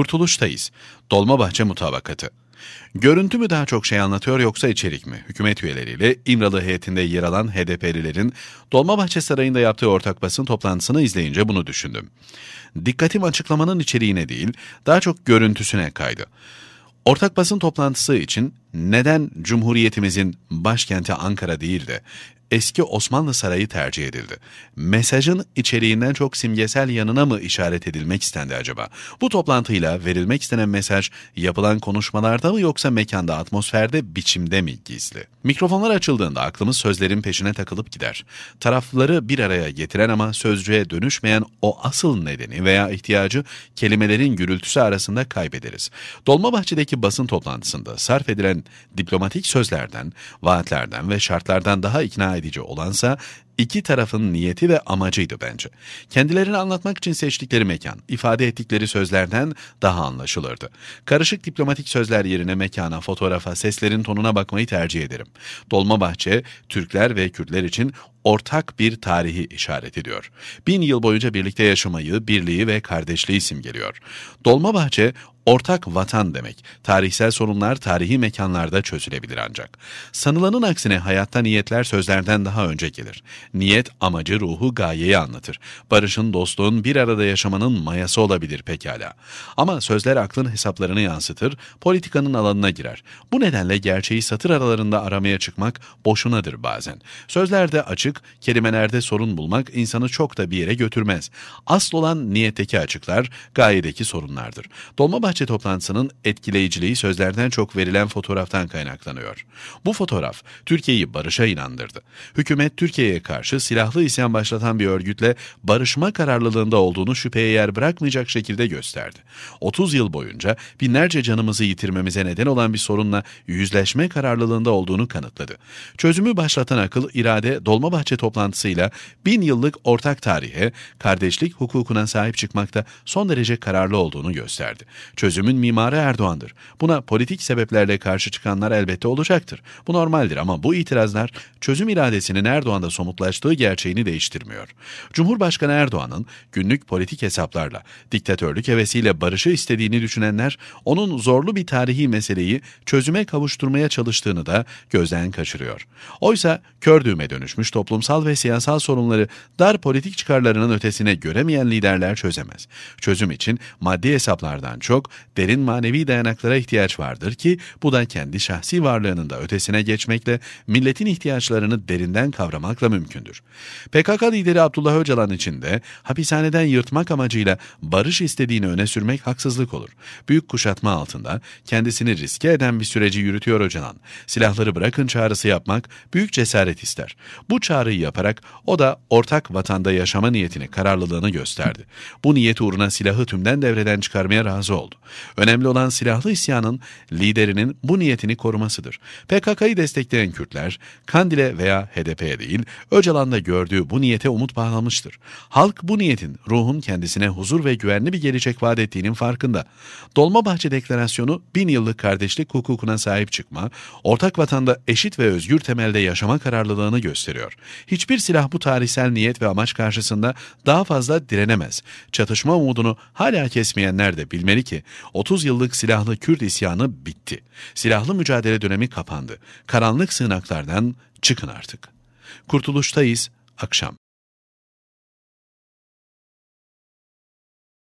Kurtuluştayız. Dolmabahçe mutabakatı. Görüntü mü daha çok şey anlatıyor yoksa içerik mi? Hükümet üyeleriyle İmralı heyetinde yer alan HDP'lilerin Dolmabahçe Sarayı'nda yaptığı ortak basın toplantısını izleyince bunu düşündüm. Dikkatim açıklamanın içeriğine değil, daha çok görüntüsüne kaydı. Ortak basın toplantısı için neden Cumhuriyetimizin başkenti Ankara değil de eski Osmanlı Sarayı tercih edildi. Mesajın içeriğinden çok simgesel yanına mı işaret edilmek istendi acaba? Bu toplantıyla verilmek istenen mesaj yapılan konuşmalarda mı yoksa mekanda, atmosferde, biçimde mi gizli? Mikrofonlar açıldığında aklımız sözlerin peşine takılıp gider. Tarafları bir araya getiren ama sözcüğe dönüşmeyen o asıl nedeni veya ihtiyacı kelimelerin gürültüsü arasında kaybederiz. Dolmabahçe'deki basın toplantısında sarf edilen diplomatik sözlerden, vaatlerden ve şartlardan daha ikna edici olansa iki tarafın niyeti ve amacıydı bence. Kendilerini anlatmak için seçtikleri mekan, ifade ettikleri sözlerden daha anlaşılırdı. Karışık diplomatik sözler yerine mekana, fotoğrafa, seslerin tonuna bakmayı tercih ederim. Dolmabahçe, Türkler ve Kürtler için ortak bir tarihi işaret ediyor. Bin yıl boyunca birlikte yaşamayı, birliği ve kardeşliği simgeliyor. Dolmabahçe, ortak vatan demek. Tarihsel sorunlar tarihi mekanlarda çözülebilir ancak. Sanılanın aksine hayatta niyetler sözlerden daha önce gelir. Niyet amacı, ruhu, gayeyi anlatır. Barışın, dostluğun, bir arada yaşamanın mayası olabilir pekala. Ama sözler aklın hesaplarını yansıtır, politikanın alanına girer. Bu nedenle gerçeği satır aralarında aramaya çıkmak boşunadır bazen. Sözlerde açık, kelimelerde sorun bulmak insanı çok da bir yere götürmez. Asıl olan niyetteki açıklar, gayedeki sorunlardır. Dolmabahçe toplantısının etkileyiciliği sözlerden çok verilen fotoğraftan kaynaklanıyor. Bu fotoğraf Türkiye'yi barışa inandırdı. Hükümet Türkiye'ye karşı silahlı isyan başlatan bir örgütle barışma kararlılığında olduğunu şüpheye yer bırakmayacak şekilde gösterdi. 30 yıl boyunca binlerce canımızı yitirmemize neden olan bir sorunla yüzleşme kararlılığında olduğunu kanıtladı. Çözümü başlatan akıl irade Dolmabahçe toplantısıyla bin yıllık ortak tarihe, kardeşlik hukukuna sahip çıkmakta son derece kararlı olduğunu gösterdi. Çözümün mimarı Erdoğan'dır. Buna politik sebeplerle karşı çıkanlar elbette olacaktır. Bu normaldir ama bu itirazlar çözüm iradesinin Erdoğan'da somutlaştığı gerçeğini değiştirmiyor. Cumhurbaşkanı Erdoğan'ın günlük politik hesaplarla, diktatörlük hevesiyle barışı istediğini düşünenler onun zorlu bir tarihi meseleyi çözüme kavuşturmaya çalıştığını da gözden kaçırıyor. Oysa kör düğme dönüşmüş toplumsal ve siyasal sorunları dar politik çıkarlarının ötesine göremeyen liderler çözemez. Çözüm için maddi hesaplardan çok derin manevi dayanaklara ihtiyaç vardır ki bu da kendi şahsi varlığının da ötesine geçmekle milletin ihtiyaçlarını derinden kavramakla mümkündür. PKK lideri Abdullah Öcalan için de hapishaneden yırtmak amacıyla barış istediğini öne sürmek haksızlık olur. Büyük kuşatma altında kendisini riske eden bir süreci yürütüyor Öcalan. Silahları bırakın çağrısı yapmak büyük cesaret ister. Bu çağrıyı yaparak o da ortak vatanda yaşama niyetini, kararlılığını gösterdi. Bu niyet uğruna silahı tümden devreden çıkarmaya razı oldu. Önemli olan silahlı isyanın liderinin bu niyetini korumasıdır. PKK'yı destekleyen Kürtler, Kandil'e veya HDP'ye değil, Öcalan'da gördüğü bu niyete umut bağlamıştır. Halk bu niyetin ruhun kendisine huzur ve güvenli bir gelecek vaat ettiğinin farkında. Dolmabahçe Deklarasyonu bin yıllık kardeşlik hukukuna sahip çıkma, ortak vatanda eşit ve özgür temelde yaşama kararlılığını gösteriyor. Hiçbir silah bu tarihsel niyet ve amaç karşısında daha fazla direnemez. Çatışma umudunu hala kesmeyenler de bilmeli ki 30 yıllık silahlı Kürt isyanı bitti. Silahlı mücadele dönemi kapandı. Karanlık sığınaklardan çıkın artık. Kurtuluştayız akşam.